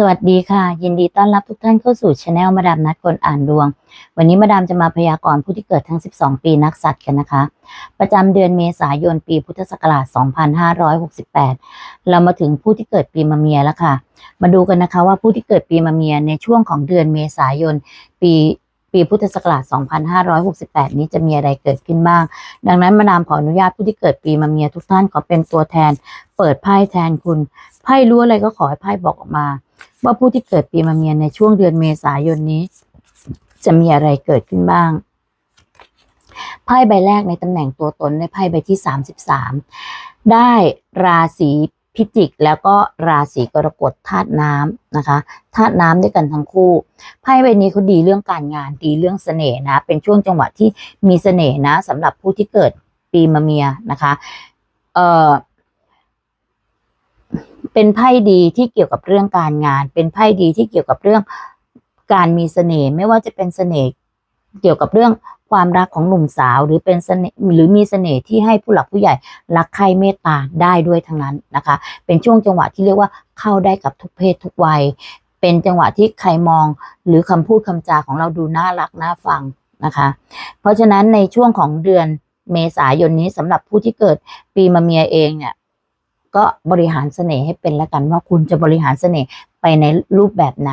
สวัสดีค่ะ ยินดีต้อนรับทุกท่านเข้าสู่ช anel มาดามนัดคนอ่านดวง วันนี้มาดามจะมาพยากรณ์ผู้ที่เกิดทั้ง 12 ปีนักสัตว์กันนะคะ ประจำเดือนเมษายนปีพุทธศักราช 2568 เรามาถึงผู้ที่เกิดปีมะเมียแล้วค่ะ มาดูกันนะคะว่าผู้ที่เกิดปีมะเมียในช่วงของเดือนเมษายนปีปีพุทธศักราช 2568 นี้จะมีอะไรเกิดขึ้นบ้าง ดังนั้นมาดามขออนุญาตผู้ที่เกิดปีมะเมียทุกท่านขอเป็นตัวแทน เปิดไพ่แทนคุณ ไพ่รู้อะไรก็ขอให้ไพ่บอกออกมา ว่าผู้ที่เกิดปีมะเมียในช่วงเดือนเมษายนนี้ จะมีอะไรเกิดขึ้นบ้างไพ่ใบแรกในตำแหน่งตัวตนได้ไพ่ใบที่ 33 ได้ราศีพิจิกแล้วก็ราศีกรกฎธาตุน้ำนะคะธาตุน้ำด้วยกันทั้งคู่ไพ่ใบนี้เขาดีเรื่องการงานดีเรื่องเสน่ห์นะ เป็นช่วงจังหวะที่มีเสน่ห์นะสำหรับผู้ที่เกิดปีมะเมียนะคะ เอ่อ เป็นไพ่ดีที่เกี่ยวกับเรื่องการงาน เป็นไพ่ดีที่เกี่ยวกับเรื่องการมีเสน่ห์ไม่ว่าจะเป็นเสน่ห์เกี่ยวกับเรื่องความรักของหนุ่มสาวหรือเป็นเสน่ห์หรือมีเสน่ห์ที่ให้ผู้หลักผู้ใหญ่รักใครเมตตาได้ด้วยทั้งนั้นนะคะ เป็นช่วงจังหวะที่เรียกว่าเข้าได้กับทุกเพศทุกวัย เป็นจังหวะที่ใครมองหรือคำพูดคำจาของเราดูน่ารักน่าฟังนะคะ เพราะฉะนั้นในช่วงของเดือนเมษายนนี้สำหรับผู้ที่เกิดปีมะเมียเองเนี่ย ก็บริหารเสน่ห์ให้เป็นล้วกันว่าคุณจะบริหารเสน่ห์ไปในรูปแบบไหน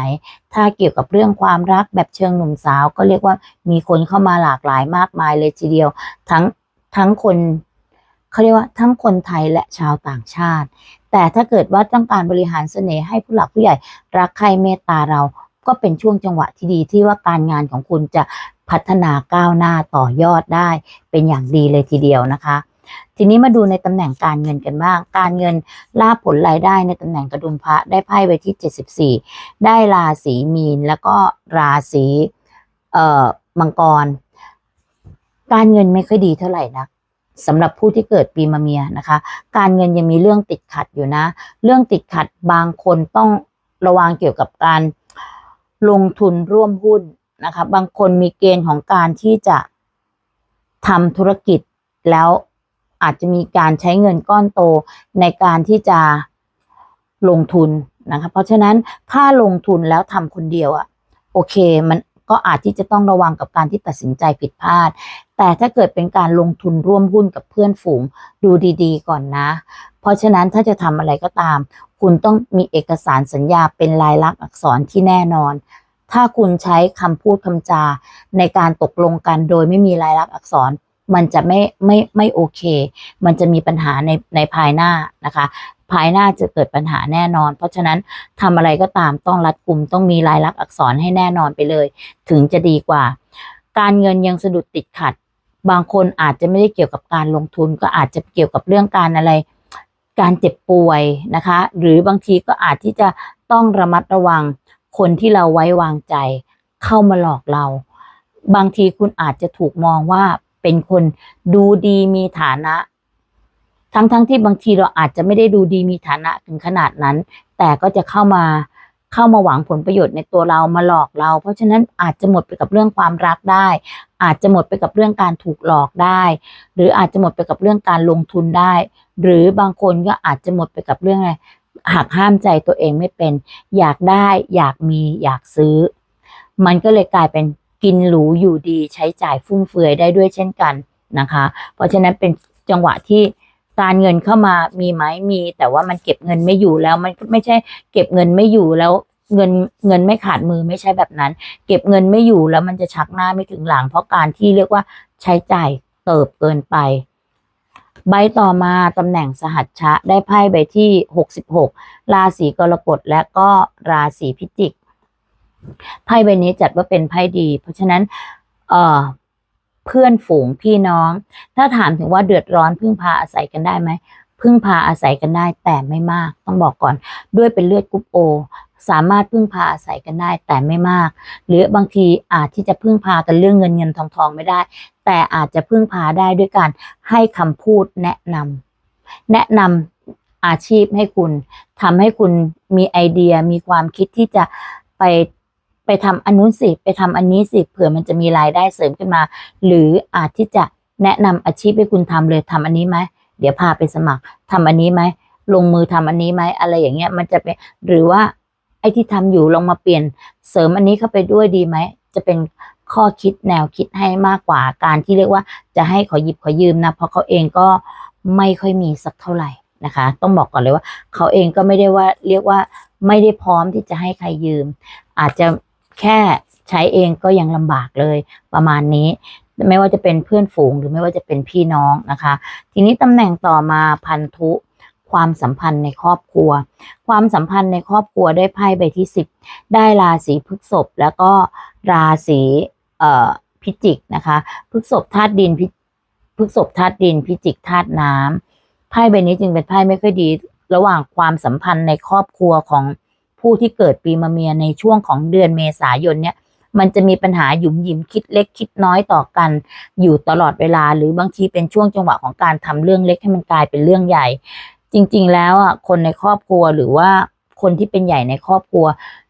ถ้าเกี่ยวกับเรื่องความรักแบบเชิงหนุ่มสาว ก็เรียกว่ามีคนเข้ามาหลากหลายมากมายเลยทีเดียว ทั้งทั้งคนเขาเรียกว่าทั้งคนไทยและชาวต่างชาติ แต่ถ้าเกิดว่าต้องการบริหารเสน่ห์ให้ผู้หลักผู้ใหญ่รักใครเมตตาเราก็เป็นช่วงจังหวะที่ดีที่ว่าการงานของคุณจะพัฒนาก้าวหน้าต่อยอดได้ เป็นอย่างดีเลยทีเดียวนะคะ ทีนี้มาดูในตำแหน่งการเงินกันบ้าง การเงินลาผลรายได้ในตำแหน่งกระดุมพระได้ไพ่ไปที่ 74 ได้ราศีมีน แล้วก็ราศีเอ่อมังกร การเงินไม่ค่อยดีเท่าไหร่นะสำหรับผู้ที่เกิดปีมะเมียนะคะ การเงินยังมีเรื่องติดขัดอยู่นะ เรื่องติดขัดบางคนต้องระวังเกี่ยวกับการลงทุนร่วมหุ้นนะคะ บางคนมีเกณฑ์ของการที่จะทำธุรกิจแล้ว อาจจะมีการใช้เงินก้อนโตในการที่จะลงทุนนะคะเพราะฉะนั้นถ้าลงทุนแล้วทำคนเดียวอะโอเคมันก็อาจที่จะต้องระวังกับการที่ตัดสินใจผิดพลาด แต่ถ้าเกิดเป็นการลงทุนร่วมหุ้นกับเพื่อนฝูงดูดีๆ ก่อนนะ เพราะฉะนั้นถ้าจะทำอะไรก็ตาม คุณต้องมีเอกสารสัญญาเป็นลายลักษณ์อักษรที่แน่นอน ถ้าคุณใช้คำพูดคำจาในการตกลงกันโดยไม่มีลายลักษณ์อักษร มันจะไม่ไม่ไม่โอเค มันจะมีปัญหาในในภายหน้านะคะ ภายหน้าจะเกิดปัญหาแน่นอน เพราะฉะนั้นทำอะไรก็ตามต้องรัดกุมต้องมีลายลักษณ์อักษรให้แน่นอนไปเลย ถึงจะดีกว่า การเงินยังสะดุดติดขัด บางคนอาจจะไม่ได้เกี่ยวกับการลงทุนก็อาจจะเกี่ยวกับเรื่องการอะไร การเจ็บป่วยนะคะ หรือบางทีก็อาจที่จะต้องระมัดระวังคนที่เราไว้วางใจ เข้ามาหลอกเรา บางทีคุณอาจจะถูกมองว่า เป็นคนดูดีมีฐานะ ทั้งๆทที่บางทีเราอาจจะไม่ได้ดูดีมีฐานะถึงขนาดนั้น แต่ก็จะเข้ามาเข้ามาหวังผลประโยชน์ในตัวเรามาหลอกเรา เพราะฉะนั้นอาจจะหมดไปกับเรื่องความรักได้ อาจจะหมดไปกับเรื่องการถูกหลอกได้ หรืออาจจะหมดไปกับเรื่องการลงทุนได้ หรือบางคนก็อาจจะหมดไปกับเรื่องอะไรหักห้ามใจตัวเองไม่เป็น อยากได้ อยากมี อยากซื้อ มันก็เลยกลายเป็น กินหรูอยู่ดีใช้จ่ายฟุ่มเฟือยได้ด้วยเช่นกันนะคะ เพราะฉะนั้นเป็นจังหวะที่การเงินเข้ามามีไหมมี แต่ว่ามันเก็บเงินไม่อยู่แล้วมันไม่ใช่เก็บเงินไม่อยู่แล้วเงินเงินไม่ขาดมือไม่ใช่แบบนั้น เก็บเงินไม่อยู่แล้วมันจะชักหน้าไม่ถึงหลัง เพราะการที่เรียกว่าใช้จ่ายเติบเกินไป ใบต่อมาตำแหน่งสหัชชะได้ไพ่ใบที่ 66 ราศีกรกฎและก็ราศีพิจิก ไพ่ใบนี้จัดว่าเป็นไพ่ดี เพราะฉะนั้น เอ่อเพื่อนฝูงพี่น้อง ถ้าถามถึงว่าเดือดร้อนพึ่งพาอาศัยกันได้ไหมพึ่งพาอาศัยกันได้แต่ไม่มากต้องบอกก่อน ด้วยเป็นเลือดกรุ๊ปโอสามารถพึ่งพาอาศัยกันได้แต่ไม่มาก หรือบางทีอาจที่จะพึ่งพากันเรื่องเงินเงินทองทองไม่ได้ แต่อาจจะพึ่งพาได้ด้วยการให้คำพูดแนะนำแนะนำอาชีพให้คุณทำให้คุณมีไอเดียมีความคิดที่จะไป ไปทำอันนู้นสิไปทำอันนี้สิเผื่อมันจะมีรายได้เสริมขึ้นมา หรืออาจที่จะแนะนำอาชีพให้คุณทำเลยทำอันนี้ไหมเดี๋ยวพาไปสมัครทำอันนี้ไหมลงมือทำอันนี้ไหมอะไรอย่างเงี้ยมันจะเป็นหรือว่าไอ้ที่ทำอยู่ลองมาเปลี่ยนเสริมอันนี้เข้าไปด้วยดีไหมจะเป็นข้อคิดแนวคิดให้มากกว่าการที่เรียกว่าจะให้ขอหยิบขอยืมนะเพราะเขาเองก็ไม่ค่อยมีสักเท่าไหร่นะคะ ต้องบอกก่อนเลยว่า เขาเองก็ไม่ได้ว่าเรียกว่าไม่ได้พร้อมที่จะให้ใครยืม อาจจะ แค่ใช้เองก็ยังลำบากเลยประมาณนี้ ไม่ว่าจะเป็นเพื่อนฝูงหรือไม่ว่าจะเป็นพี่น้องนะคะ ทีนี้ตำแหน่งต่อมาพันธุความสัมพันธ์ในครอบครัว ความสัมพันธ์ในครอบครัวได้ไพ่ใบที่สิบได้ราศีพฤษภแล้วก็ราศีพิจิกนะคะพฤษภธาตุดินพิพฤษภธาตุดินพิจิกธาตุน้ำไพ่ใบนี้จึงเป็นไพ่ไม่ค่อยดี ระหว่างความสัมพันธ์ในครอบครัวของ ผู้ที่เกิดปีมะเมียในช่วงของเดือนเมษายนเนี่ยมันจะมีปัญหาหยุมหยิมคิดเล็กคิดน้อยต่อกัน อยู่ตลอดเวลา หรือบางทีเป็นช่วงจังหวะของการทำเรื่องเล็กให้มันกลายเป็นเรื่องใหญ่ จริง ๆ แล้วอะคนในครอบครัวหรือว่าคนที่เป็นใหญ่ในครอบครัว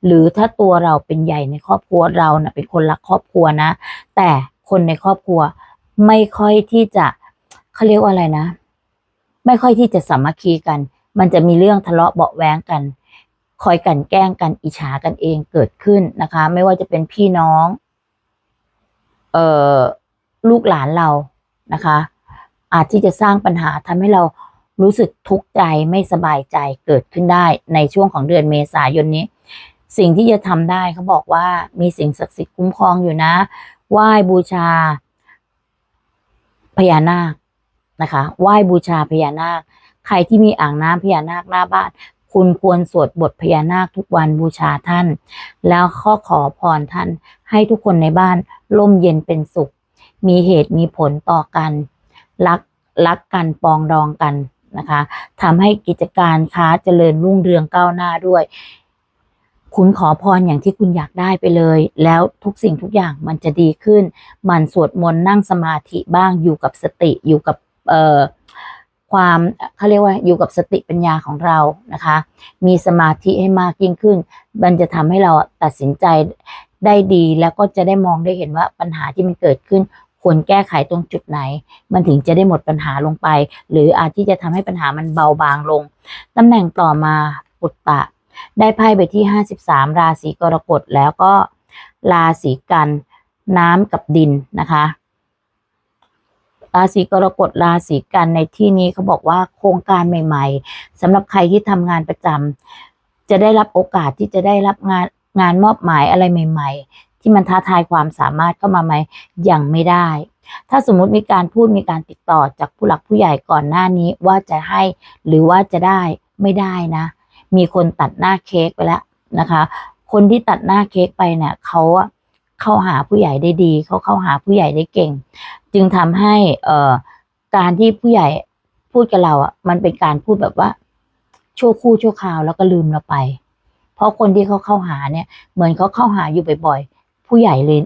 หรือถ้าตัวเราเป็นใหญ่ในครอบครัวเราเนะ่ะเป็นคนรักครอบครัวนะ แต่คนในครอบครัวไม่ค่อยที่จะเขาเรียกว่าอะไรนะ ไม่ค่อยที่จะสามัคคีกัน มันจะมีเรื่องทะเลาะเบาะแว้งกัน คอยกันแกล้งกันอิจฉากันเองเกิดขึ้นนะคะ ไม่ว่าจะเป็นพี่น้อง เอ่อลูกหลานเรานะคะ อาจที่จะสร้างปัญหาทำให้เรารู้สึกทุกข์ใจไม่สบายใจเกิดขึ้นได้ในช่วงของเดือนเมษายนนี้ สิ่งที่จะทำได้เขาบอกว่ามีสิ่งศักดิ์สิทธิ์คุ้มครองอยู่นะไหว้บูชาพญานาคนะคะไหว้บูชาพญานาค ใครที่มีอ่างน้ำพญานาคหน้าบ้าน คุณควรสวดบทพญานาคทุกวันบูชาท่าน แล้วข้อขอพรท่าน ให้ทุกคนในบ้านร่มเย็นเป็นสุข มีเหตุมีผลต่อกัน รักรักกันปองดองกันนะคะทำให้กิจการค้าเจริญรุ่งเรืองก้าวหน้าด้วย คุณขอพรอย่างที่คุณอยากได้ไปเลย แล้วทุกสิ่งทุกอย่างมันจะดีขึ้น มันสวดมนต์นั่งสมาธิบ้างอยู่กับสติอยู่กับเอ่อ ความเขาเรียกว่าอยู่กับสติปัญญาของเรานะคะ มีสมาธิให้มากยิ่งขึ้น มันจะทำให้เราตัดสินใจได้ดีแล้วก็จะได้มองได้เห็นว่าปัญหาที่มันเกิดขึ้นควรแก้ไขตรงจุดไหน มันถึงจะได้หมดปัญหาลงไป หรืออาจที่จะทำให้ปัญหามันเบาบางลงตำแหน่งต่อมาปุตตะ ได้ไพ่ไปที่ 53 ราศีกรกฎแล้วก็ราศีกันน้ำกับดินนะคะ ราศีกรกฎราศีกันในที่นี้เขาบอกว่าโครงการใหม่ ๆสำหรับใครที่ทำงานประจำจะได้รับโอกาสที่จะได้รับงานงานมอบหมายอะไรใหม่ ๆ ที่มันท้าทายความสามารถเข้ามาไหมยังไม่ได้ ถ้าสมมุติมีการพูดมีการติดต่อจากผู้หลักผู้ใหญ่ก่อนหน้านี้ว่าจะให้หรือว่าจะได้ไม่ได้นะ มีคนตัดหน้าเค้กไปแล้วนะคะ คนที่ตัดหน้าเค้กไปเนี่ยเขาอะเข้าหาผู้ใหญ่ได้ดี เขาเข้าหาผู้ใหญ่ได้เก่ง จึงทำให้เอ่อการที่ผู้ใหญ่พูดกับเราอะมันเป็นการพูดแบบว่าชั่วคู่ชั่วคราวแล้วก็ลืมเราไป เพราะคนที่เขาเข้าหาเนี่ย เหมือนเขาเข้าหาอยู่บ่อยๆผู้ใหญ่เลย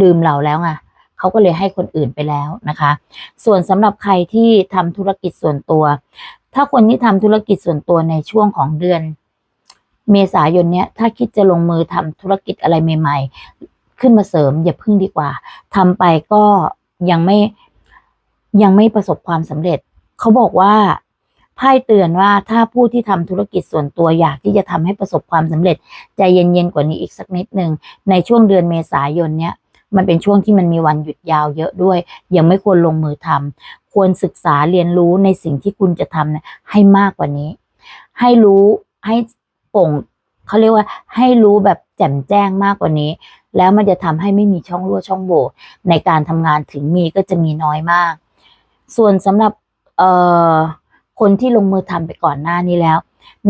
ลืมเราแล้วไงเขาก็เลยให้คนอื่นไปแล้วนะคะ ส่วนสำหรับใครที่ทำธุรกิจส่วนตัว ถ้าคนที่ทำธุรกิจส่วนตัวในช่วงของเดือน เมษายนเนี้ยถ้าคิดจะลงมือทำธุรกิจอะไรใหม่ ๆ ขึ้นมาเสริมอย่าพึ่งดีกว่าทำไปก็ ยังไม่ยังไม่ประสบความสำเร็จ เขาบอกว่าไพ่เตือนว่าถ้าผู้ที่ทำธุรกิจส่วนตัวอยากที่จะทำให้ประสบความสำเร็จ ใจเย็นๆกว่านี้อีกสักนิดหนึ่งในช่วงเดือนเมษายนเนี้ยมันเป็นช่วงที่มันมีวันหยุดยาวเยอะด้วย ยังไม่ควรลงมือทำควรศึกษาเรียนรู้ในสิ่งที่คุณจะทำเนี่ยให้มากกว่านี้ ให้รู้ให้โป่งเขาเรียกว่าให้รู้แบบแจ่มแจ้งมากกว่านี้ แล้วมันจะทำให้ไม่มีช่องรั่วช่องโหว่ในการทำงานถึงมีก็จะมีน้อยมาก ส่วนสำหรับเอ่อคนที่ลงมือทำไปก่อนหน้านี้แล้ว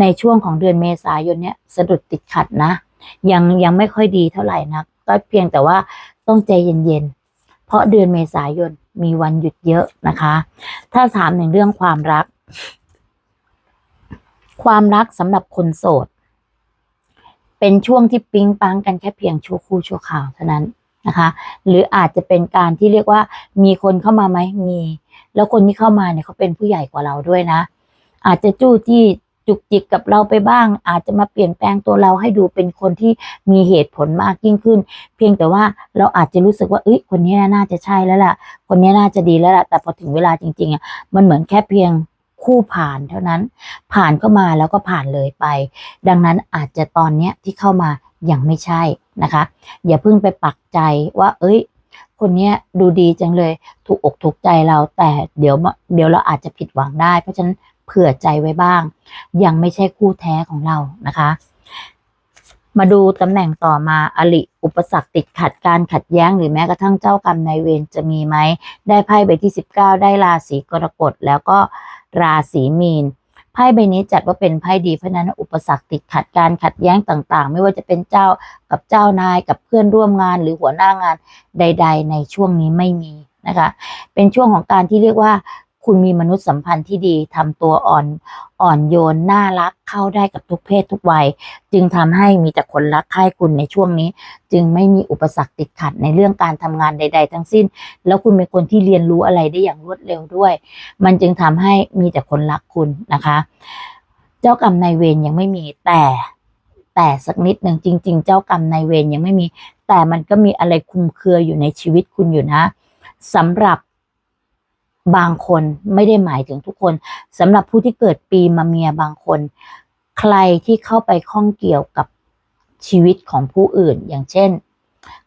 ในช่วงของเดือนเมษายนเนี้ยสะดุดติดขัดนะ ยังยังไม่ค่อยดีเท่าไหร่นะก็เพียงแต่ว่าต้องใจเย็นๆเพราะเดือนเมษายนมีวันหยุดเยอะนะคะ ถ้าถามในเรื่องความรัก ความรักสำหรับคนโสด เป็นช่วงที่ปิ๊งปังกันแค่เพียงชั่วครู่ชั่วคราวเท่านั้นนะคะ หรืออาจจะเป็นการที่เรียกว่ามีคนเข้ามาไหมมี แล้วคนที่เข้ามาเนี่ยเขาเป็นผู้ใหญ่กว่าเราด้วยนะ อาจจะจู้จี้จุกจิกกับเราไปบ้าง อาจจะมาเปลี่ยนแปลงตัวเราให้ดูเป็นคนที่มีเหตุผลมากยิ่งขึ้น เพียงแต่ว่าเราอาจจะรู้สึกว่าเอ้ยคนนี้น่าจะใช่แล้วล่ะ คนนี้น่าจะดีแล้วล่ะ แต่พอถึงเวลาจริงๆอะมันเหมือนแค่เพียง คู่ผ่านเท่านั้น ผ่านเข้ามาแล้วก็ผ่านเลยไป ดังนั้นอาจจะตอนเนี้ยที่เข้ามายังไม่ใช่นะคะ อย่าเพิ่งไปปักใจว่า เอ้ย คนเนี้ยดูดีจังเลย ถูกอกถูกใจเราแต่เดี๋ยวเดี๋ยวเราอาจจะผิดหวังได้ เพราะฉะนั้นเผื่อใจไว้บ้าง ยังไม่ใช่คู่แท้ของเรานะคะมาดูตำแหน่งต่อมาอลิอุปสรรคติดขัดการขัดแย้งหรือแม้กระทั่งเจ้ากรรมนายเวรจะมีไหม ได้ไพ่ใบที่ 19 ได้ราศีกรกฎแล้วก็ ราศีมีนไพ่ใบนี้จัดว่าเป็นไพ่ดีเพราะนั้นอุปสรรคติดขัดการขัดแย้งต่างๆ ไม่ว่าจะเป็นเจ้ากับเจ้านายกับเพื่อนร่วมงานหรือหัวหน้างานใด ๆ ในช่วงนี้ไม่มีนะคะ เป็นช่วงของการที่เรียกว่า คุณมีมนุษยสัมพันธ์ที่ดีทำตัวอ่อนอ่อนโยนน่ารักเข้าได้กับทุกเพศทุกวัย จึงทำให้มีแต่คนรักใคร่คุณในช่วงนี้ จึงไม่มีอุปสรรคติดขัดในเรื่องการทำงานใด ๆ ทั้งสิ้น แล้วคุณเป็นคนที่เรียนรู้อะไรได้อย่างรวดเร็วด้วย มันจึงทำให้มีแต่คนรักคุณนะคะ เจ้ากรรมนายเวรยังไม่มีแต่แต่สักนิดหนึ่งจริง ๆ เจ้ากรรมนายเวรยังไม่มี แต่มันก็มีอะไรคุมเครืออยู่ในชีวิตคุณอยู่นะสำหรับ บางคนไม่ได้หมายถึงทุกคนสำหรับผู้ที่เกิดปีมาเมียบางคน ใครที่เข้าไปข้องเกี่ยวกับชีวิตของผู้อื่น อย่างเช่น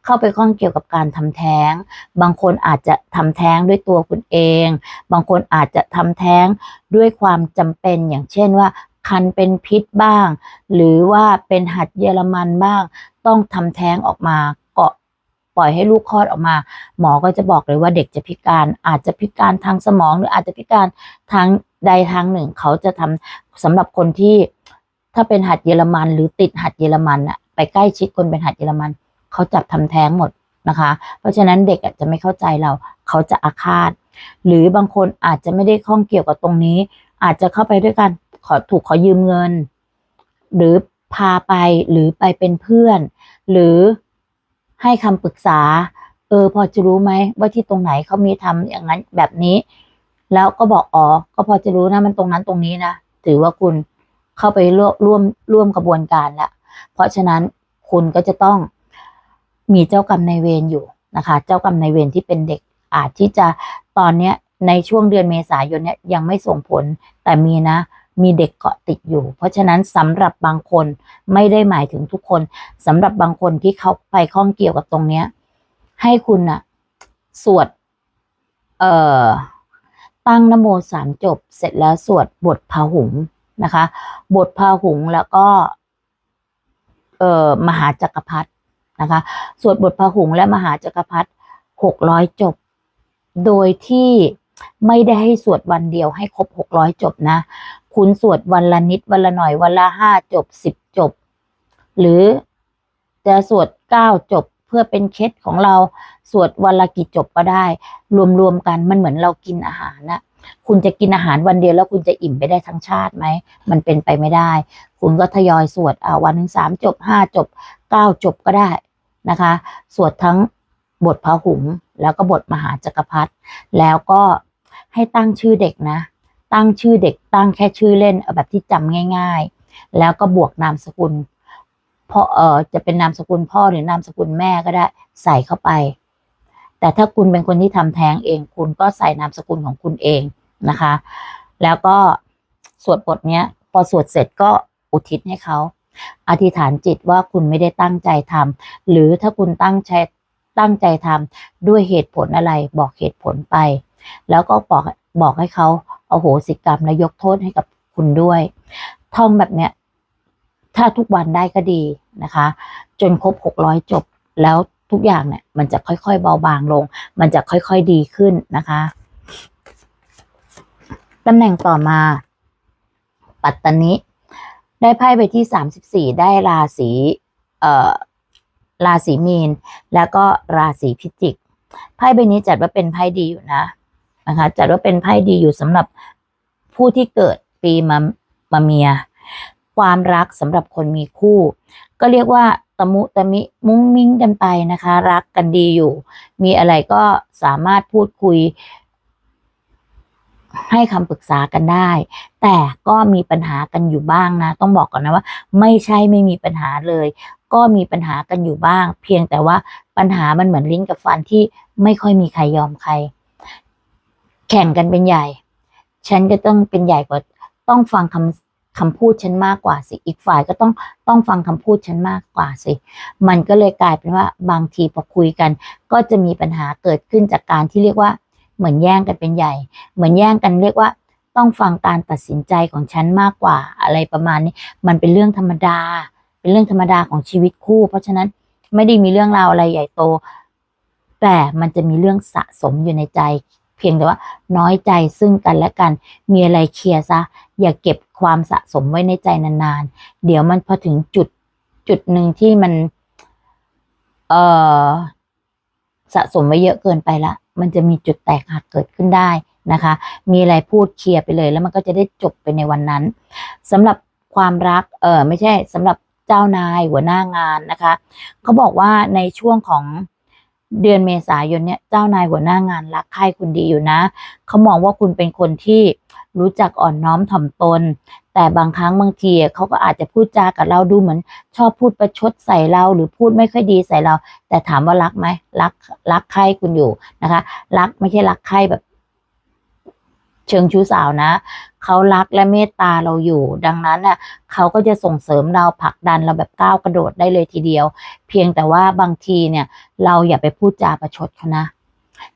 เข้าไปข้องเกี่ยวกับการทำแท้ง บางคนอาจจะทำแท้งด้วยตัวคุณเอง บางคนอาจจะทำแท้งด้วยความจำเป็นอย่างเช่นว่าคันเป็นพิษบ้าง หรือว่าเป็นหัดเยอรมันบ้าง ต้องทำแท้งออกมา ปล่อยให้ลูกคลอดออกมา หมอก็จะบอกเลยว่าเด็กจะพิการ อาจจะพิการทางสมองหรืออาจจะพิการทางใดทางหนึ่ง เขาจะทำสำหรับคนที่ถ้าเป็นหัดเยอรมันหรือติดหัดเยอรมันอะไปใกล้ชิดคนเป็นหัดเยอรมัน เขาจับทำแท้งหมดนะคะ เพราะฉะนั้นเด็กอาจจะไม่เข้าใจเรา เขาจะอาฆาต หรือบางคนอาจจะไม่ได้ข้องเกี่ยวกับตรงนี้ อาจจะเข้าไปด้วยกันขอถูกขอยืมเงิน หรือพาไปหรือไปเป็นเพื่อน หรือ ให้คำปรึกษา เออ พอจะรู้ไหมว่าที่ตรงไหนเขามีทำอย่างนั้นแบบนี้ แล้วก็บอกอ๋อก็พอจะรู้นะมันตรงนั้นตรงนี้นะถือว่าคุณเข้าไปร่วมร่วมร่วมกระบวนการแล้วเพราะฉะนั้นคุณก็จะต้องมีเจ้ากรรมในเวรอยู่นะคะ เจ้ากรรมในเวรที่เป็นเด็กอาจที่จะตอนเนี้ยในช่วงเดือนเมษายนเนี้ยยังไม่ส่งผลแต่มีนะ มีเด็กเกาะติดอยู่ เพราะฉะนั้นสำหรับบางคนไม่ได้หมายถึงทุกคนสำหรับบางคนที่เขาไปข้องเกี่ยวกับตรงเนี้ย ให้คุณอะสวด เอ่อ ตั้งนโมสามจบ เสร็จแล้วสวดบทพาหุงนะคะ บทพาหุงแล้วก็ เอ่อ มหาจักรพรรดินะคะ สวดบทพาหุงและมหาจักรพรรดิหกร้อยจบ โดยที่ไม่ได้ให้สวดวันเดียวให้ครบหกร้อยจบนะ คุณสวดวันละนิดวันละหน่อยวันละห้าจบสิบจบ หรือจะสวดเก้าจบเพื่อเป็นเคล็ดของเราสวดวันละกี่จบก็ได้ รวมๆกันมันเหมือนเรากินอาหารนะคุณจะกินอาหารวันเดียวแล้วคุณจะอิ่มไปได้ทั้งชาติไหม มันเป็นไปไม่ได้ คุณก็ทยอยสวดอ่าวันหนึ่งสามจบห้าจบเก้าจบก็ได้นะคะ สวดทั้งบทพระหุงแล้วก็บทมหาจักรพรรดิแล้วก็ให้ตั้งชื่อเด็กนะ ตั้งชื่อเด็กตั้งแค่ชื่อเล่นเอาแบบที่จำง่าย ๆ แล้วก็บวกนามสกุลพ่อเออจะเป็นนามสกุลพ่อหรือนามสกุลแม่ก็ได้ใส่เข้าไป แต่ถ้าคุณเป็นคนที่ทำแท้งเอง คุณก็ใส่นามสกุลของคุณเองนะคะ แล้วก็สวดบทเนี้ย พอสวดเสร็จก็อุทิศให้เขาอธิษฐานจิตว่าคุณไม่ได้ตั้งใจทำหรือถ้าคุณตั้งใจตั้งใจทำด้วยเหตุผลอะไรบอกเหตุผลไป แล้วก็บอกบอกให้เขา อาโหสิกรรมและยกโทษให้กับคุณด้วย ท่องแบบเนี้ย ถ้าทุกวันได้ก็ดีนะคะ จนครบหกร้อยจบแล้วทุกอย่างเนี่ย มันจะค่อยๆเบาบางลง มันจะค่อยๆดีขึ้นนะคะตำแหน่งต่อมา ปัตตานิ ได้ไพ่ไปที่สามสิบสี่ได้ราศีเอ่อราศีมีน แล้วก็ราศีพิจิกไพ่ใบนี้จัดว่าเป็นไพ่ดีอยู่นะ นะคะจัดว่าเป็นไพ่ดีอยู่สำหรับผู้ที่เกิดปีมามาเมีย ความรักสำหรับคนมีคู่ ก็เรียกว่าตะมุตะมิมุ้งมิ้งกันไปนะคะ รักกันดีอยู่ มีอะไรก็สามารถพูดคุย ให้คำปรึกษากันได้ แต่ก็มีปัญหากันอยู่บ้างนะ ต้องบอกก่อนนะว่า ไม่ใช่ไม่มีปัญหาเลย ก็มีปัญหากันอยู่บ้าง เพียงแต่ว่าปัญหามันเหมือนลิ้นกับฟันที่ไม่ค่อยมีใครยอมใคร แข่งกันเป็นใหญ่ ฉันก็ต้องเป็นใหญ่กว่า ต้องฟังคำคำพูดฉันมากกว่าสิ อีกฝ่ายก็ต้องต้องฟังคำพูดฉันมากกว่าสิ มันก็เลยกลายเป็นว่าบางทีพอคุยกัน ก็จะมีปัญหาเกิดขึ้นจากการที่เรียกว่า เหมือนแย่งกันเป็นใหญ่ เหมือนแย่งกันเรียกว่าต้องฟังการตัดสินใจของฉันมากกว่าอะไรประมาณนี้ มันเป็นเรื่องธรรมดา เป็นเรื่องธรรมดาของชีวิตคู่ เพราะฉะนั้นไม่ได้มีเรื่องราวอะไรใหญ่โต แต่มันจะมีเรื่องสะสมอยู่ในใจ เพียงแต่ว่าน้อยใจซึ่งกันและกัน มีอะไรเคลียร์ซะ อย่าเก็บความสะสมไว้ในใจนานๆ เดี๋ยวมันพอถึงจุดจุดหนึ่งที่มัน เอ่อ สะสมไว้เยอะเกินไปละ มันจะมีจุดแตกหักเกิดขึ้นได้นะคะ มีอะไรพูดเคลียร์ไปเลย แล้วมันก็จะได้จบไปในวันนั้นสำหรับความรัก เออไม่ใช่สำหรับเจ้านายหัวหน้างานนะคะเขาบอกว่าในช่วงของ เดือนเมษายนเนี่ยเจ้านายหัวหน้างานรักใคร่คุณดีอยู่นะ เขามองว่าคุณเป็นคนที่รู้จักอ่อนน้อมถ่อมตน แต่บางครั้งบางทีเขาก็อาจจะพูดจากับเราดูเหมือน ชอบพูดประชดใส่เราหรือพูดไม่ค่อยดีใส่เรา แต่ถามว่ารักไหมรักรักใคร่คุณอยู่นะคะ รักไม่ใช่รักใคร่แบบ เชิงชู้สาวนะ เขารักและเมตตาเราอยู่ ดังนั้นน่ะเขาก็จะส่งเสริมเราผลักดันเราแบบก้าวกระโดดได้เลยทีเดียว เพียงแต่ว่าบางทีเนี่ย เราอย่าไปพูดจาประชดเขานะ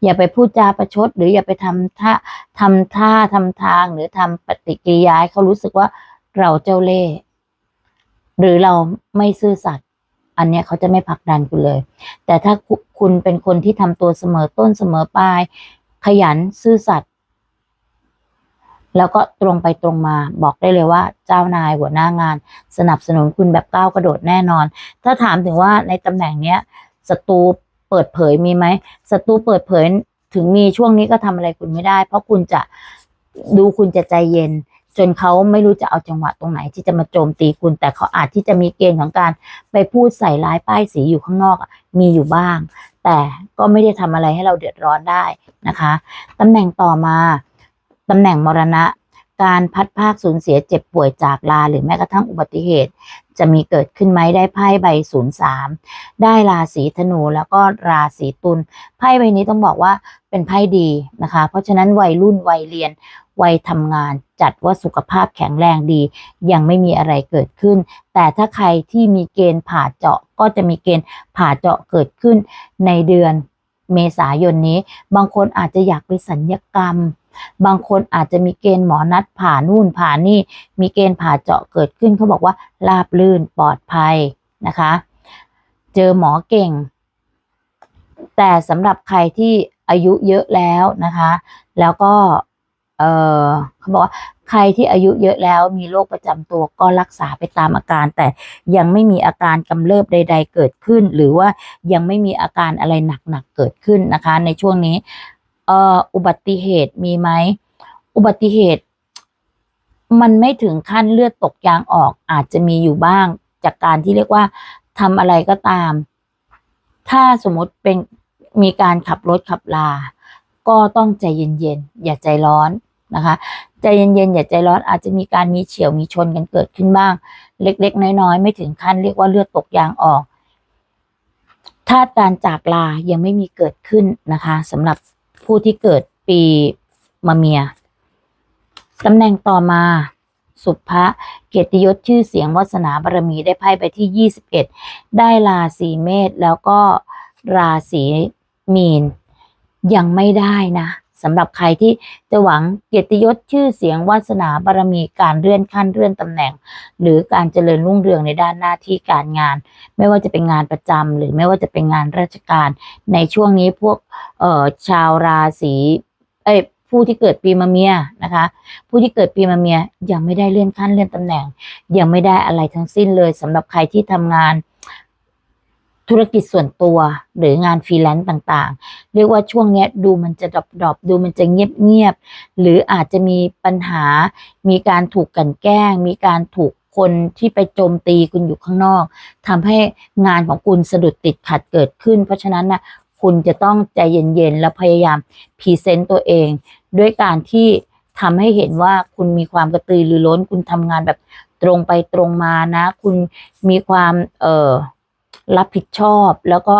อย่าไปพูดจาประชด หรืออย่าไปทำท่าทำท่าทำทางหรือทำปฏิกิริยาเขารู้สึกว่าเราเจ้าเล่ห์หรือเราไม่ซื่อสัตย์อันเนี้ยเขาจะไม่ผลักดันคุณเลย แต่ถ้าคุคุณเป็นคนที่ทำตัวเสมอต้นเสมอปลาย ขยันซื่อสัตย์ แล้วก็ตรงไปตรงมาบอกได้เลยว่าเจ้านายหัวหน้างาน สนับสนุนคุณแบบก้าวกระโดดแน่นอน ถ้าถามถึงว่าในตำแหน่งเนี้ยศัตรูเปิดเผยมีไหมศัตรูเปิดเผยถึงมีช่วงนี้ก็ทำอะไรคุณไม่ได้ เพราะคุณจะดูคุณจะใจเย็น จนเขาไม่รู้จะเอาจังหวะตรงไหน ที่จะมาโจมตีคุณ แต่เขาอาจที่จะมีเกณฑ์ของการไปพูดใส่ร้ายป้ายสีอยู่ข้างนอกมีอยู่บ้าง แต่ก็ไม่ได้ทำอะไรให้เราเดือดร้อนได้นะคะตำแหน่งต่อมา ตำแหน่งมรณะ การพัดภาคสูญเสียเจ็บป่วยจากลา หรือแม้กระทั่งอุบัติเหตุ จะมีเกิดขึ้นไหมได้ไพ่ใบศูนย์สามได้ราศีธนูแล้วก็ราศีตุลไพ่ใบนี้ต้องบอกว่าเป็นไพ่ดีนะคะ เพราะฉะนั้นวัยรุ่นวัยเรียนวัยทำงานจัดว่าสุขภาพแข็งแรงดี ยังไม่มีอะไรเกิดขึ้น แต่ถ้าใครที่มีเกณฑ์ผ่าเจาะก็จะมีเกณฑ์ผ่าเจาะเกิดขึ้นในเดือนเมษายนนี้ บางคนอาจจะอยากไปสัญญกรรม บางคนอาจจะมีเกณฑ์หมอนัดผ่านู่นผ่านี่ มีเกณฑ์ผ่าเจาะเกิดขึ้นเขาบอกว่าราบลื่นปลอดภัยนะคะ เจอหมอเก่ง แต่สำหรับใครที่อายุเยอะแล้วนะคะ แล้วก็เออเขาบอกว่าใครที่อายุเยอะแล้วมีโรคประจำตัวก็รักษาไปตามอาการ แต่ยังไม่มีอาการกำเริบใด ๆ เกิดขึ้น หรือว่ายังไม่มีอาการอะไรหนักๆเกิดขึ้นนะคะ ในช่วงนี้ อ่ออุบัติเหตุมีไหมอุบัติเหตุ มันไม่ถึงขั้นเลือดตกยางออกอาจจะมีอยู่บ้าง จากการที่เรียกว่าทำอะไรก็ตาม ถ้าสมมติเป็นมีการขับรถขับลา ก็ต้องใจเย็นๆ อย่าใจร้อนนะคะ ใจเย็นๆ อย่าใจร้อนอาจจะมีการมีเฉียวมีชนกันเกิดขึ้นบ้าง เล็กๆ น้อยๆ ไม่ถึงขั้นเรียกว่าเลือดตกยางออก ถ้าการจากลายังไม่มีเกิดขึ้นนะคะสำหรับ ผู้ที่เกิดปีมะเมียตำแหน่งต่อมา สุภะเกียรติยศชื่อเสียงวาสนาบารมีได้ไพ่ไปที่ 21 ได้ราศีเมษแล้วก็ราศีมีนยังไม่ได้นะ สำหรับใครที่จะหวังเกียรติยศชื่อเสียงวาสนาบารมีการเลื่อนขั้นเลื่อนตำแหน่ง หรือการเจริญรุ่งเรืองในด้านหน้าที่การงาน ไม่ว่าจะเป็นงานประจำหรือไม่ว่าจะเป็นงานราชการ ในช่วงนี้พวกเอ่อชาวราศีเอ้ยผู้ที่เกิดปีมะเมียนะคะ ผู้ที่เกิดปีมะเมียยังไม่ได้เลื่อนขั้นเลื่อนตำแหน่ง ยังไม่ได้อะไรทั้งสิ้นเลยสำหรับใครที่ทำงาน ธุรกิจส่วนตัวหรืองานฟรีแลนซ์ต่างๆ เรียกว่าช่วงนี้ดูมันจะดรอปๆดูมันจะเงียบๆหรืออาจจะมีปัญหา มีการถูกกันแกล้ง มีการถูกคนที่ไปโจมตีคุณอยู่ข้างนอกทำให้งานของคุณสะดุดติดขัดเกิดขึ้น เพราะฉะนั้นนะคุณจะต้องใจเย็นๆ แล้วพยายามพรีเซนต์ตัวเอง ด้วยการที่ทำให้เห็นว่าคุณมีความกระตือรือร้น คุณทำงานแบบตรงไปตรงมานะ คุณมีความเอ่อ รับผิดชอบ แล้วก็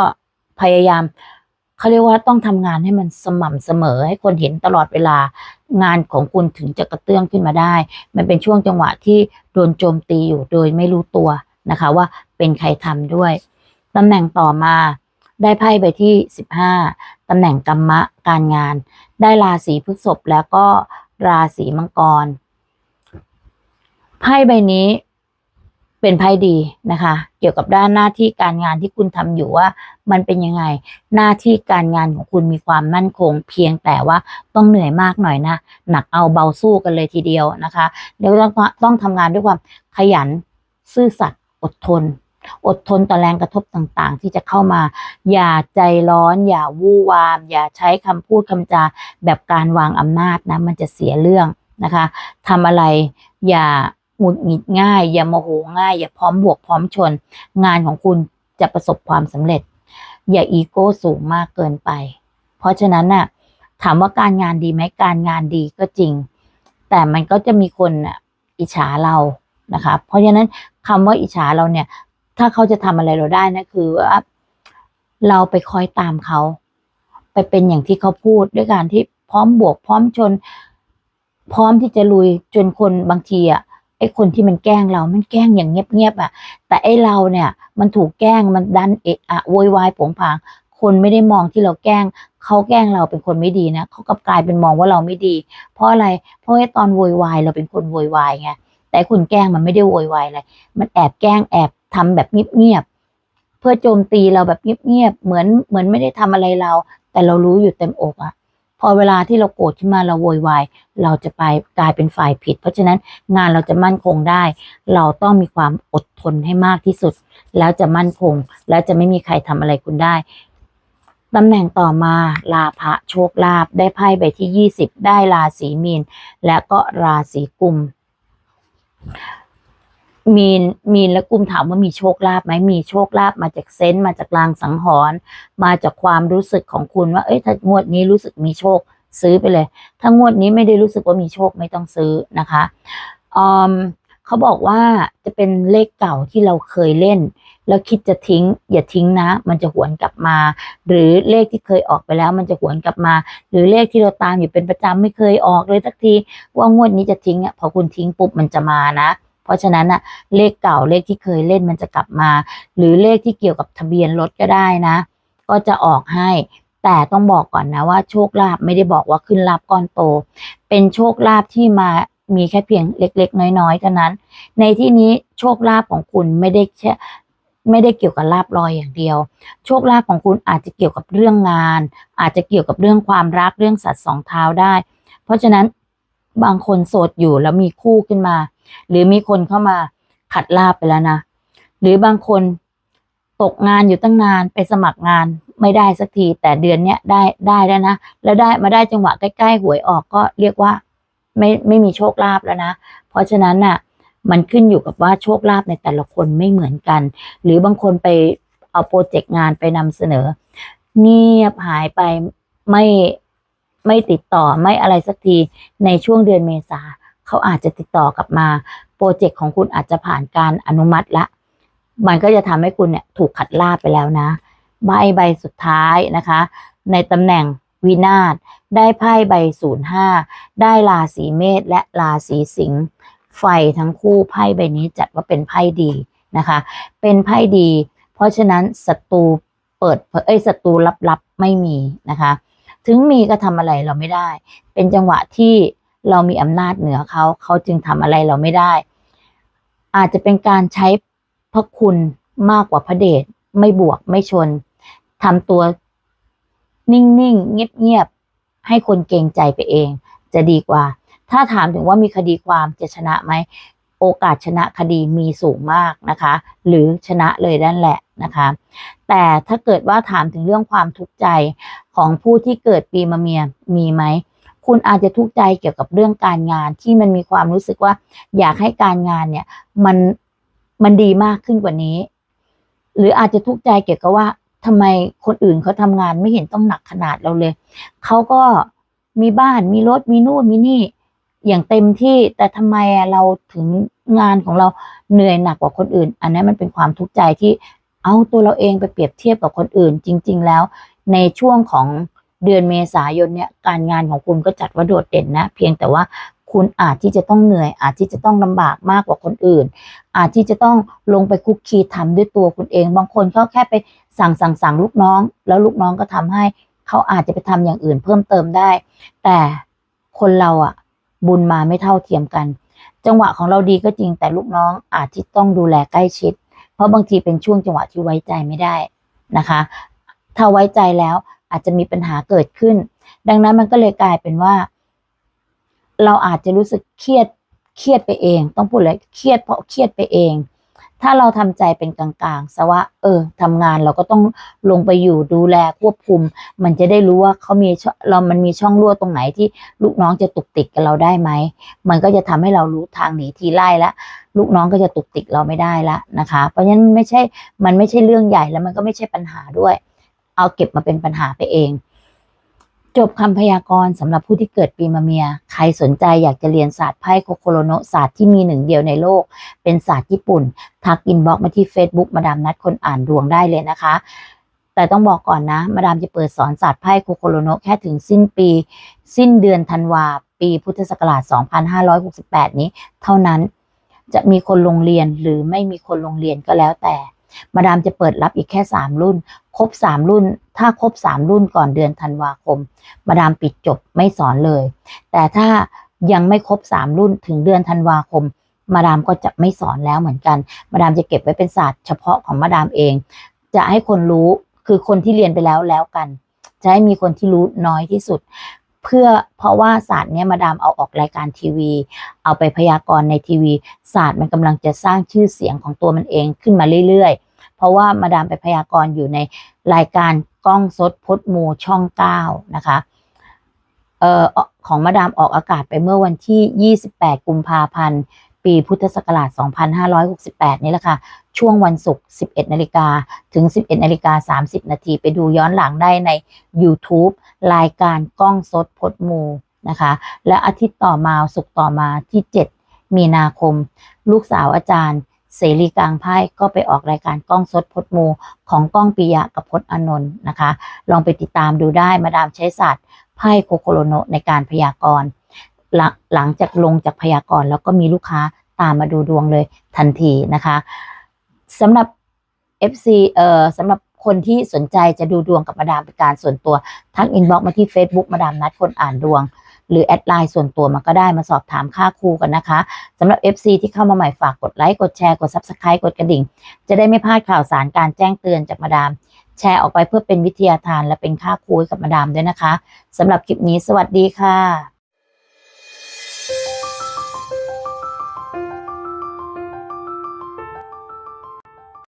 พยายามเขาเรียกว่าต้องทำงานให้มันสม่ำเสมอ ให้คนเห็นตลอดเวลางานของคุณถึงจะกระเตื้องขึ้นมาได้ มันเป็นช่วงจังหวะที่โดนโจมตีอยู่โดยไม่รู้ตัวนะคะว่าเป็นใครทำด้วยตำแหน่งต่อมาได้ไพ่ใบที่สิบห้าตำแหน่งกรรมะการงาน ได้ราศีพฤษภแล้วก็ราศีมังกรไพ่ใบนี้ เป็นไพ่ดีนะคะ เกี่ยวกับด้านหน้าที่การงานที่คุณทำอยู่ว่า มันเป็นยังไง หน้าที่การงานของคุณมีความมั่นคง เพียงแต่ว่าต้องเหนื่อยมากหน่อยนะ หนักเอาเบาสู้กันเลยทีเดียวนะคะเดี๋ยวต้องต้องทำงานด้วยความขยันซื่อสัตย์อดทน อดทนต่อแรงกระทบต่างๆ ที่จะเข้ามา อย่าใจร้อน อย่าวู่วาม อย่าใช้คำพูดคำจาแบบการวางอำนาจนะ มันจะเสียเรื่องนะคะทำอะไรอย่า หงุดหงิดง่าย อย่าโมโหง่าย อย่าพร้อมบวกพร้อมชน งานของคุณจะประสบความสำเร็จ อย่าอีโก้สูงมากเกินไป เพราะฉะนั้นน่ะถามว่าการงานดีไหมการงานดีก็จริง แต่มันก็จะมีคนอิจฉาเรานะคะเพราะฉะนั้นคำว่าอิจฉาเราเนี่ย ถ้าเขาจะทำอะไรเราได้นะคือว่าเราไปคอยตามเขา ไปเป็นอย่างที่เขาพูดด้วยการที่พร้อมบวกพร้อมชน พร้อมที่จะลุยจนคนบางทีอะ ไอ้คนที่มันแกล้งเรา มันแกล้งอย่างเงียบๆอะ แต่ไอ้เราเนี่ย มันถูกแกล้ง มันดันเอะอะโวยวายผงผาง คนไม่ได้มองที่เราแกล้ง เขาแกล้งเราเป็นคนไม่ดีนะ เขากลับกลายเป็นมองว่าเราไม่ดี เพราะอะไร เพราะไอ้ตอนโวยวายเราเป็นคนโวยวายไง แต่คนแกล้งมันไม่ได้โวยวายอะไร มันแอบแกล้งแอบทำแบบเงียบๆ เพื่อโจมตีเราแบบเงียบๆ เหมือนเหมือนไม่ได้ทำอะไรเรา แต่เรารู้อยู่เต็มอกอะ พอเวลาที่เราโกรธขึ้นมาเราโวยวายเราจะไปกลายเป็นฝ่ายผิด เพราะฉะนั้นงานเราจะมั่นคงได้ เราต้องมีความอดทนให้มากที่สุด แล้วจะมั่นคง แล้วจะไม่มีใครทำอะไรคุณได้ตำแหน่งต่อมาลาภะโชคลาภได้ไพ่ใบที่ยี่สิบได้ราศีมีนและก็ราศีกุม มีนมีนและกุมถามว่ามีโชคลาภไหมมีโชคลาภมาจากเซนต์มาจากลางสังหรณ์มาจากความรู้สึกของคุณว่า เอ้ยถ้างวดนี้รู้สึกมีโชคซื้อไปเลย ถ้างวดนี้ไม่ได้รู้สึกว่ามีโชคไม่ต้องซื้อนะคะอืมเขาบอกว่าจะเป็นเลขเก่าที่เราเคยเล่น แล้วคิดจะทิ้ง อย่าทิ้งนะ มันจะหวนกลับมา หรือเลขที่เคยออกไปแล้ว มันจะหวนกลับมา หรือเลขที่เราตามอยู่เป็นประจำไม่เคยออกเลยสักที ว่างวดนี้จะทิ้งอะพอคุณทิ้งปุ๊บมันจะมานะ ราะฉะนั้นอะเลขเก่าเลขที่เคยเล่นมันจะกลับมา หรือเลขที่เกี่ยวกับทะเบียนรถก็ได้นะ ก็จะออกให้แต่ต้องบอกก่อนนะว่าโชคลาภไม่ได้บอกว่าขึ้นลาภก้อนโต เป็นโชคลาภที่มามีแค่เพียงเล็ก ๆ น้อยๆเท่านั้น ในที่นี้โชคลาภของคุณไม่ได้แค่ไม่ได้เกี่ยวกับลาบลอยอย่างเดียว โชคลาภของคุณอาจจะเกี่ยวกับเรื่องงาน อาจจะเกี่ยวกับเรื่องความรักเรื่องสัตว์สองเท้าได้ เพราะฉะนั้นบางคนโสดอยู่แล้วมีคู่ขึ้นมา หรือมีคนเข้ามาขัดลาบไปแล้วนะ หรือบางคนตกงานอยู่ตั้งนานไปสมัครงานไม่ได้สักที แต่เดือนเนี้ยได้ได้แล้วนะ แล้วได้มาได้จังหวะใกล้ๆหวยออกก็เรียกว่าไม่ไม่มีโชคลาภแล้วนะ เพราะฉะนั้นน่ะ มันขึ้นอยู่กับว่าโชคลาภในแต่ละคนไม่เหมือนกัน หรือบางคนไปเอาโปรเจกต์งานไปนำเสนอ เงียบหายไปไม่ไม่ติดต่อไม่อะไรสักทีในช่วงเดือนเมษา เขาอาจจะติดต่อกลับมาโปรเจกต์ของคุณอาจจะผ่านการอนุมัติละ มันก็จะทำให้คุณเนี่ยถูกขัดลาบไปแล้วนะใบใบสุดท้ายนะคะ ในตำแหน่งวินาศได้ไพ่ใบศูนย์ห้าได้ราศีเมษและราศีสิงห์ไฟทั้งคู่ไพ่ใบนี้จัดว่าเป็นไพ่ดีนะคะ เป็นไพ่ดี เพราะฉะนั้นศัตรูเปิดเอ้ยศัตรูลับๆไม่มีนะคะ ถึงมีก็ทำอะไรเราไม่ได้ เป็นจังหวะที่ เรามีอำนาจเหนือเขาเขาจึงทำอะไรเราไม่ได้ อาจจะเป็นการใช้พระคุณมากกว่าพระเดชไม่บวกไม่ชนทำตัวนิ่งๆเงียบๆให้คนเกรงใจไปเอง จะดีกว่า ถ้าถามถึงว่ามีคดีความจะชนะไหมโอกาสชนะคดีมีสูงมากนะคะ หรือชนะเลยนั่นแหละนะคะ แต่ถ้าเกิดว่าถามถึงเรื่องความทุกข์ใจของผู้ที่เกิดปีมะเมียมีไหม คุณอาจจะทุกข์ใจเกี่ยวกับเรื่องการงานที่มันมีความรู้สึกว่า อยากให้การงานเนี่ย มันมันดีมากขึ้นกว่านี้ หรืออาจจะทุกข์ใจเกี่ยวกับว่าทำไมคนอื่นเขาทำงานไม่เห็นต้องหนักขนาดเราเลยเขาก็มีบ้านมีรถมีนู่นมีนี่ อย่างเต็มที่แต่ทำไมเราถึงงานของเราเหนื่อยหนักกว่าคนอื่น อันนั้นมันเป็นความทุกข์ใจที่เอาตัวเราเองไปเปรียบเทียบกับคนอื่น จริง ๆ แล้ว ในช่วงของ เดือนเมษายนเนี่ยการงานของคุณก็จัดว่าโดดเด่นนะ เพียงแต่ว่าคุณอาจที่จะต้องเหนื่อย อาจที่จะต้องลำบากมากกว่าคนอื่น อาจที่จะต้องลงไปคุกคีทำด้วยตัวคุณเอง บางคนก็แค่ไปสั่งสั่งสั่งลูกน้อง แล้วลูกน้องก็ทำให้เขาอาจจะไปทำอย่างอื่นเพิ่มเติมได้ แต่คนเราอะบุญมาไม่เท่าเทียมกัน จังหวะของเราดีก็จริงแต่ลูกน้องอาจที่ต้องดูแลใกล้ชิด เพราะบางทีเป็นช่วงจังหวะที่ไว้ใจไม่ได้นะคะ ถ้าไว้ใจแล้ว อาจจะมีปัญหาเกิดขึ้น ดังนั้นมันก็เลยกลายเป็นว่า เราอาจจะรู้สึกเครียดเครียดไปเอง ต้องพูดเลยเครียดเพราะเครียดไปเอง ถ้าเราทำใจเป็นกลางๆซะว่า เออทำงานเราก็ต้องลงไปอยู่ดูแลควบคุม มันจะได้รู้ว่าเขามีเรามันมีช่องรั่วตรงไหนที่ลูกน้องจะตุกติกกับเราได้ไหม มันก็จะทำให้เรารู้ทางหนีทีไล่ละลูกน้องก็จะตุกติกเราไม่ได้ละนะคะ เพราะฉะนั้นไม่ใช่มันไม่ใช่เรื่องใหญ่แล้วมันก็ไม่ใช่ปัญหาด้วย เอาเก็บมาเป็นปัญหาไปเอง จบคำพยากรณ์สำหรับผู้ที่เกิดปีมะเมีย ใครสนใจอยากจะเรียนศาสตร์ไพ่โคโคโรโนศาสตร์ที่มีหนึ่งเดียวในโลก เป็นศาสตร์ญี่ปุ่น ทักอินบ็อกมาที่ Facebook มาดามนัดคนอ่านดวงได้เลยนะคะ แต่ต้องบอกก่อนนะ มาดามจะเปิดสอนศาสตร์ไพ่โคโคโรโนแค่ถึงสิ้นปี สิ้นเดือนธันวาปีพุทธศักราช 2568 นี้ เท่านั้นจะมีคนลงเรียนหรือไม่มีคนลงเรียนก็แล้วแต่ มาดามจะเปิดรับอีกแค่ 3 รุ่น ครบ3รุ่น ถ้าครบ3รุ่นก่อนเดือนธันวาคม มาดามปิดจบไม่สอนเลย แต่ถ้ายังไม่ครบ3รุ่นถึงเดือนธันวาคม มาดามก็จะไม่สอนแล้วเหมือนกัน มาดามจะเก็บไว้เป็นศาสตร์เฉพาะของมาดามเอง จะให้คนรู้คือคนที่เรียนไปแล้วแล้วกัน จะให้มีคนที่รู้น้อยที่สุด เพื่อเพราะว่าศาสตร์เนี้ยมาดามเอาออกรายการทีวี เอาไปพยากรณ์ในทีวี ศาสตร์มันกำลังจะสร้างชื่อเสียงของตัวมันเองขึ้นมาเรื่อยๆ เพราะว่ามาดามไปพยากรณ์อยู่ในรายการกล้องสดพดมูช่องเก้านะคะเอ่อของมาดามออกอากาศไปเมื่อวันที่ 28 กุมภาพันธ์ ปีพุทธศักราช 2568 นี่แหละค่ะ ช่วงวันศุกร์ 11 นาฬิกาถึง 11 นาฬิกา 30 นาที ไปดูย้อนหลังได้ใน YouTube รายการกล้องสดพดมูนะคะ และอาทิตย์ต่อมาศุกร์ต่อมาที่ 7 มีนาคม ลูกสาวอาจารย์ เสรีกลางไพ่ก็ไปออกรายการกล้องสดพดมูของกล้องปิยะกับพจน์อนนท์นะคะ ลองไปติดตามดูได้มาดามใช้ศาสตร์ไพ่โคโคโรโนในการพยากรณ์หลังหลังจากลงจากพยากรณ์แล้วก็มีลูกค้าตามมาดูดวงเลยทันทีนะคะสำหรับ FC เอ่อสำหรับคนที่สนใจจะดูดวงกับมาดามเป็นการส่วนตัว ทักอินบ็อกมาที่ Facebook มาดามนัดคนอ่านดวง หรือแอดไลน์ส่วนตัวมาก็ได้มาสอบถามค่าครูกันนะคะสำหรับ FC ที่เข้ามาใหม่ฝากกดไลค์กดแชร์กด Subscribe กดกระดิ่ง จะได้ไม่พลาดข่าวสารการแจ้งเตือนจากมาดาม แชร์ออกไปเพื่อเป็นวิทยาทานและเป็นค่าครูให้กับมาดามด้วยนะคะสำหรับคลิปนี้สวัสดีค่ะ